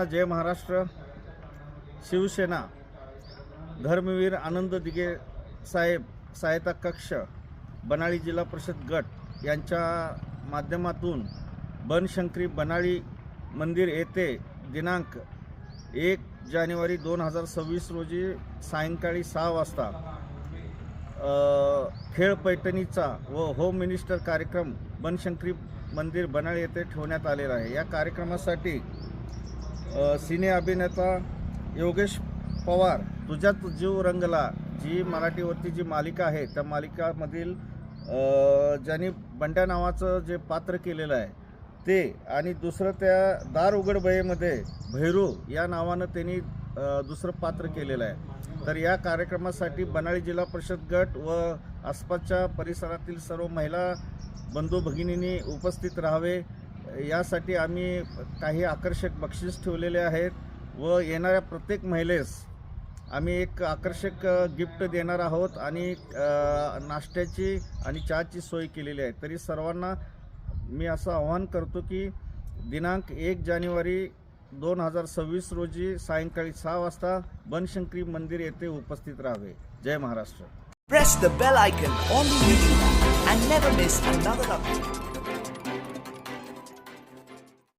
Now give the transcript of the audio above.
सर्वांना जय महाराष्ट्र. शिवसेना धर्मवीर आनंद दिगे साहेब सहायता कक्ष बनाळी जिल्हा परिषद गट यांच्या माध्यमातून बनशंकरी बनाळी मंदिर येथे दिनांक एक जानेवारी दोन हजार सव्वीस रोजी सायंकाळी सहा वाजता खेळ पैठणीचा व होम मिनिस्टर कार्यक्रम बनशंकरी मंदिर बनाळी येथे ठेवण्यात आलेला आहे. या कार्यक्रमासाठी सिने अभिनेता योगेश पवार तुझ्यात जीव रंगला जी मराठीवरती जी मालिका आहे त्या मालिकामधील ज्यांनी बंड्या नावाचं जे पात्र केलेलं आहे ते आणि दुसरं त्या दार उघड बयेमध्ये भैरू या नावानं त्यांनी दुसरं पात्र केलेलं आहे. तर या कार्यक्रमासाठी बनाळी जिल्हा परिषद गट व आसपासच्या परिसरातील सर्व महिला बंधू भगिनींनी उपस्थित राहावे. यासाठी आम्ही काही आकर्षक बक्षीस ठेवलेले आहेत व येणाऱ्या प्रत्येक महिलेस आम्ही एक आकर्षक गिफ्ट देणार आहोत आणि नाश्त्याची आणि चहाची सोय केलेली आहे. तरी सर्वांना मी असं आवाहन करतो की दिनांक एक जानेवारी दोन हजार सव्वीस रोजी सायंकाळी सहा वाजता बनशंकरी मंदिर येथे उपस्थित राहावे. जय महाराष्ट्र.